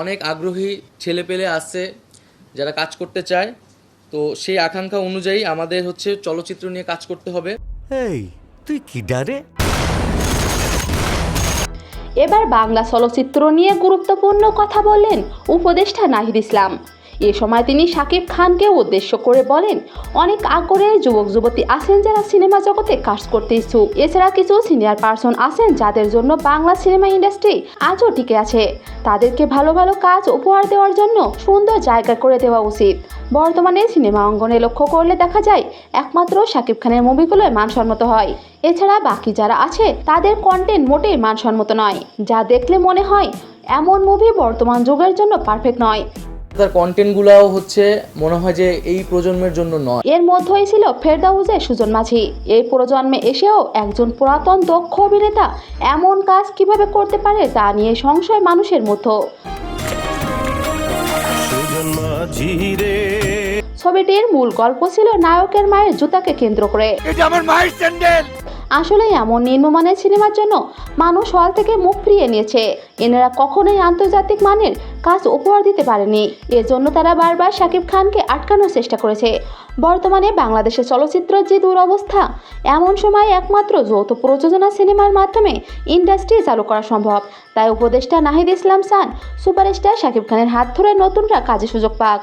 অনেক আগ্রহী ছেলে পেলে আসছে যারা কাজ করতে চায়। তো সেই আকাঙ্ক্ষা অনুযায়ী আমাদের হচ্ছে চলচ্চিত্র নিয়ে কাজ করতে হবে। এই তুই কি ডারে? এবার বাংলা চলচ্চিত্র নিয়ে গুরুত্বপূর্ণ কথা বললেন উপদেষ্টা নাহিদ ইসলাম। এ সময় তিনি শাকিব খানকে উদ্দেশ্য করে বলেন, অনেক আগ্রহের যুবক, যুবতী আছেন যারা সিনেমা জগতে কাজ করতে ইচ্ছুক। এছাড়া কিছু সিনিয়র পার্সন আছেন যাদের জন্য বাংলা সিনেমা ইন্ডাস্ট্রি আজও টিকে আছে। তাদেরকে ভালো ভালো কাজ উপহার দেওয়ার জন্য সুন্দর জায়গা করে দেওয়া উচিত। বর্তমানে সিনেমা অঙ্গনে লক্ষ্য করলে দেখা যায়, একমাত্র শাকিব খানের মুভিগুলোই মানসম্মত হয়। এছাড়া বাকি যারা আছে, তাদের কন্টেন্ট মোটেই মানসম্মত নয়। যা দেখলে মনে হয়, এমন মুভি বর্তমান যুগের জন্য পারফেক্ট নয়। তার কন্টেন্টগুলোও হচ্ছে মনে হয় যে এই প্রজন্মের জন্য নয়। এর মধ্যেই ছিল ফেরদাউজে সুজন মাঝি। এই প্রজন্মে এসেও একজন পুরাতন দক্ষ অভিনেতা এমন কাজ কীভাবে করতে পারে তা নিয়ে সংশয় মানুষের মধ্যে। ছবিটির মূল গল্প ছিল নায়কের মায়ের জুতাকে কেন্দ্র করে। আসলে এমন নিম্নমানের সিনেমার জন্য মানুষ হল থেকে মুখ ফিরিয়ে নিয়েছে। এনারা কখনোই আন্তর্জাতিক মানের কাজ উপহার দিতে পারেনি। এজন্য তারা বারবার শাকিব খানকে আটকানোর চেষ্টা করেছে। বর্তমানে বাংলাদেশের চলচ্চিত্রের যে দুরবস্থা, এমন সময় একমাত্র যৌথ প্রযোজনা সিনেমার মাধ্যমে ইন্ডাস্ট্রি চালু করা সম্ভব। তাই উপদেষ্টা নাহিদ ইসলাম সান সুপারস্টার শাকিব খানের হাত ধরে নতুনরা কাজে সুযোগ পাক।